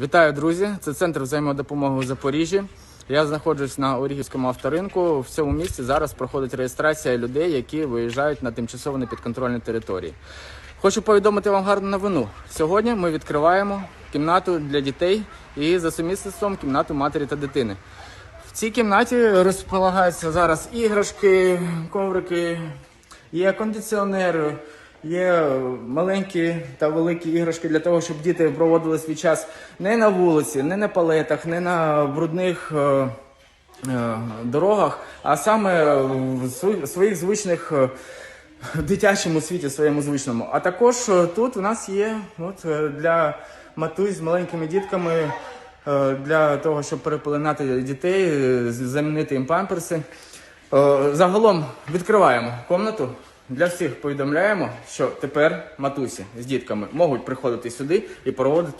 Вітаю, друзі! Це центр взаємодопомоги у Запоріжжі. Я знаходжусь на Орігівському авторинку. В цьому місці зараз проходить реєстрація людей, які виїжджають на тимчасово непідконтрольні території. Хочу повідомити вам гарну новину. Сьогодні ми відкриваємо кімнату для дітей і за сумісництвом кімнату матері та дитини. В цій кімнаті розполагаються зараз іграшки, коврики, є кондиціонери, є маленькі та великі іграшки для того, щоб діти проводили свій час не на вулиці, не на палетах, не на брудних е, е, дорогах, а саме в своїх звичних. е, дитячому світі своєму звичному. А також е, тут у нас є от, е, для матусь з маленькими дітками е, для того, щоб перепеленати дітей, е, замінити їм памперси. Е, Загалом відкриваємо комнату. Для всіх повідомляємо, що тепер матусі з дітками можуть приходити сюди і проводити.